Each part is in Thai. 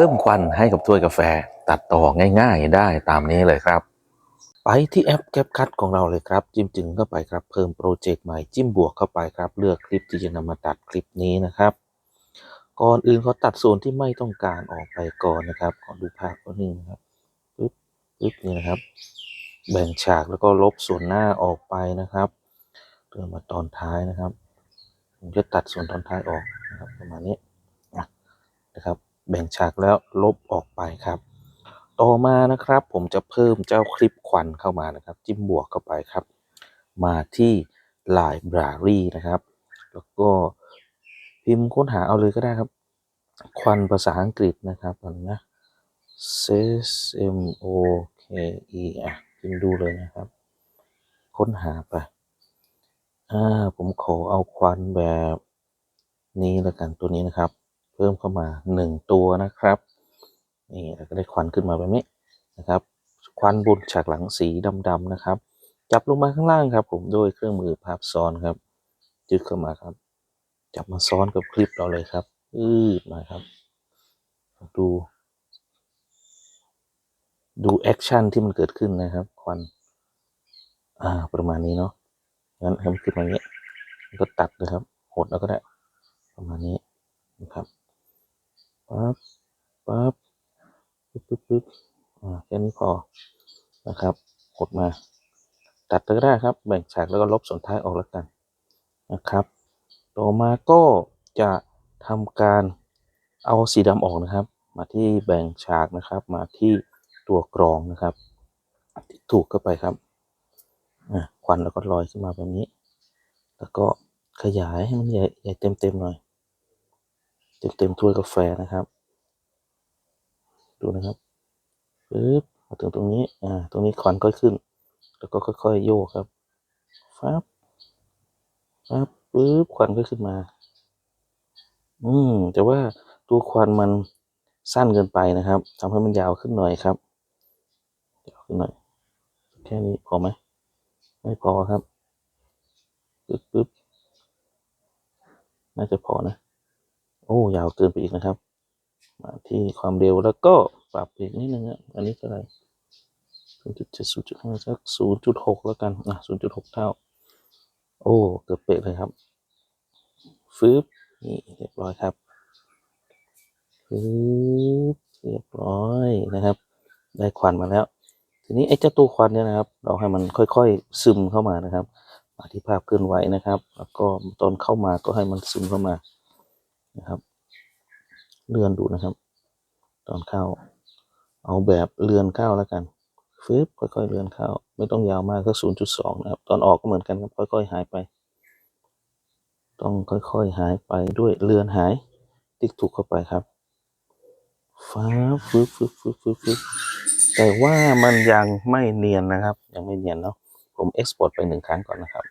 พิ่มควันให้กับถ้วยกาแฟตัดต่อง่ายๆได้ตามนี้เลยครับ ไปที่แอปแคปคัทของเราเลยครับ จิ้มจึงเข้าไปครับ เพิ่มโปรเจกต์ใหม่จิ้มบวกเข้าไปครับ เลือกคลิปที่จะนำมาตัดคลิปนี้นะครับ ก่อนอื่นเขาตัดส่วนที่ไม่ต้องการออกไปก่อนนะครับขอดูภาพก็นิ่งครับปึ๊บปึ๊บนี่นะครับ แบ่งฉากแล้วก็ลบส่วนหน้าออกไปนะครับเดินมาตอนท้ายนะครับ ผมจะตัดส่วนตอนท้ายออกนะครับประมาณนี้อะนะครับ แบ่งฉากแล้วลบออกไปครับ ต่อมานะครับผมจะเพิ่มเจ้าคลิปควันเข้ามานะครับ จิ้มบวกเข้าไปครับ มาที่ Library นะครับ แล้วก็พิมพ์ค้นหาเอาเลยก็ได้ครับ ควันภาษาอังกฤษนะครับก่นนะ S M O K E อะพิมพ์ดูเลยนะครับ ค้นหาไปอ่าผมขอเอาควันแบบนี้แล้วกันตัวนี้นะครับ เพิ่มเข้ามาหนึ่งตัวนะครับนี่ก็ได้ควันขึ้นมาแบบนี้นะครับ ควันบนฉากหลังสีดำๆนะครับ จับลงมาข้างล่างครับ ผมด้วยเครื่องมือภาพซ้อนครับจึกเข้ามาครับ จับมาซ้อนกับคลิปเราเลยครับอืดมาครับ ดู ดูแอคชั่นที่มันเกิดขึ้นนะครับ ควัน อ่า ประมาณนี้เนาะงั้นให้มันขึ้นมาอย่างนี้แล้วก็ตัดเลยครับ หดแล้วก็ได้ ประมาณนี้นะครับ ปั๊บปั๊บปึ๊บปึ๊บปึ๊บอ่าแค่นี้พอนะครับหดมาตัดเลยก็ได้ครับ แบ่งฉากแล้วก็ลบส่วนท้ายออกแล้วกันนะครับ ต่อมาก็จะทำการเอาสีดำออกนะครับ มาที่แบ่งฉากนะครับ มาที่ตัวกรองนะครับถูกเข้าไปครับอะควันแล้วก็ลอยขึ้นมาแบบนี้ แล้วก็ขยายให้มันใหญ่ใหญ่เต็มๆหน่อย เต็มเต็มถ้วยกาแฟนะครับ ดูนะครับปึ๊บมาถึงตรงนี้ อ่า ตรงนี้ควันก็ขึ้น แล้วก็ค่อยๆโยกครับฟับฟับปึ๊บควันก็ขึ้นมา อืม แต่ว่าตัวควันมันสั้นเกินไปนะครับทำให้มันยาวขึ้นหน่อยครับยาวขึ้นหน่อย แค่นี้พอไหม ไม่พอครับปึ๊บปึ๊บน่าจะพอนะ โอ้ยาวเกินไปอีกนะครับ มาที่ความเร็วแล้วก็ปรับอีกนิดนึงอะอันนี้เท่าไหร่ศูนย์จุดเจ็ดศูนย์จุดห้าสักศูนย์จุดหกแล้วกันอะศูนย์จุดหกเท่า โอ้เกือบเป๊ะเลยครับฟืบนี่เรียบร้อยครับฟืบเรียบร้อยนะครับ ได้ควันมาแล้ว ทีนี้ไอ้เจ้าตัวควันเนี่ยนะครับ เราให้มันค่อยๆซึมเข้ามานะครับมาที่ภาพเคลื่อนไหวนะครับ แล้วก็ตอนเข้ามาก็ให้มันซึมเข้ามา นะครับ เลื่อนดูนะครับ ตอนเข้า เอาแบบเลื่อนเข้าแล้วกันฟืบค่อยๆเลื่อนเข้า ไม่ต้องยาวมากก็ศูนย์จุดสองนะครับ ตอนออกก็เหมือนกันครับค่อยๆหายไป ต้องค่อยๆหายไปด้วยเลื่อนหาย ติ๊กถูกเข้าไปครับฟ้าฟึบฟึบฟึบฟึบฟึบแต่ว่ามันยังไม่เนียนนะครับ ยังไม่เนียนเนาะผมเอ็กซ์พอร์ตไปหนึ่งครั้งก่อนนะครับ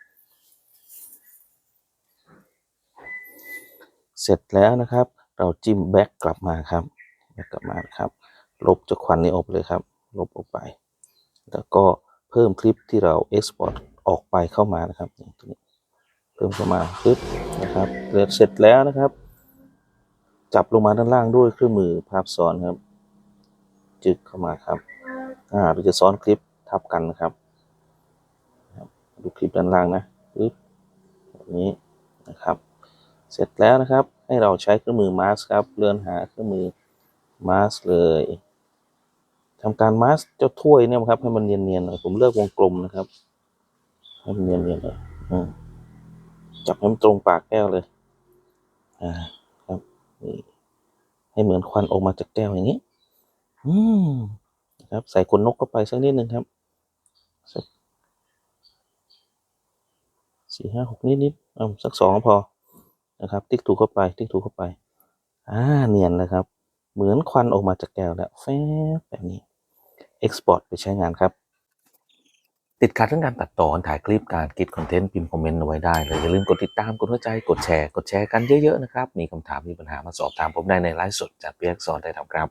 เสร็จแล้วนะครับ เราจิ้มแบ็กกลับมาครับแบ็กกลับมาครับ ลบจากควันนี้ออกเลยครับ ลบออกไป แล้วก็เพิ่มคลิปที่เราเอ็กซ์พอร์ตออกไปเข้ามานะครับอย่างตัวนี้เพิ่มเข้ามาปึ๊บนะครับเสร็จแล้วนะครับ จับลงมาด้านล่างด้วยเครื่องมือภาพซ้อนครับ จึกเข้ามาครับอ่าเราจะซ้อนคลิปทับกันนะครับนะครับดูคลิปด้านล่างนะปึ๊บแบบนี้นะครับ เสร็จแล้วนะครับ ให้เราใช้เครื่องมือมาสครับ เลื่อนหาเครื่องมือมาสเลยทำการมาสเจ้าถ้วยเนี่ยครับให้มันเนียนๆหน่อยผมเลือกวงกลมนะครับให้มันเนียนๆหน่อยจับให้มันตรงปากแก้วเลย อ่า ครับนี่ให้เหมือนควันออกมาจากแก้วอย่างนี้ อืมนะครับ ใส่ขนนกเข้าไปสักนิดหนึ่งครับสักสี่ห้าหกนิดนิดๆเอาสักสองพอ นะครับ ติ๊กถูกเข้าไป ติ๊กถูกเข้าไป อ่า เนียนนะครับ เหมือนควันออกมาจากแก้วแล้วแฟบแบบนี้ Export ไปใช้งานครับ ติดขัดเรื่องการตัดต่อถ่ายคลิปการคิดคอนเทนต์พิมพ์คอมเมนต์เอาไว้ได้เลยอย่าลืมกดติดตามกดหัวใจกดแชร์ กดแชร์กันเยอะๆนะครับ มีคำถามมีปัญหามาสอบถามผมได้ในไลฟ์สดจากเปียกสอนได้ทำครับ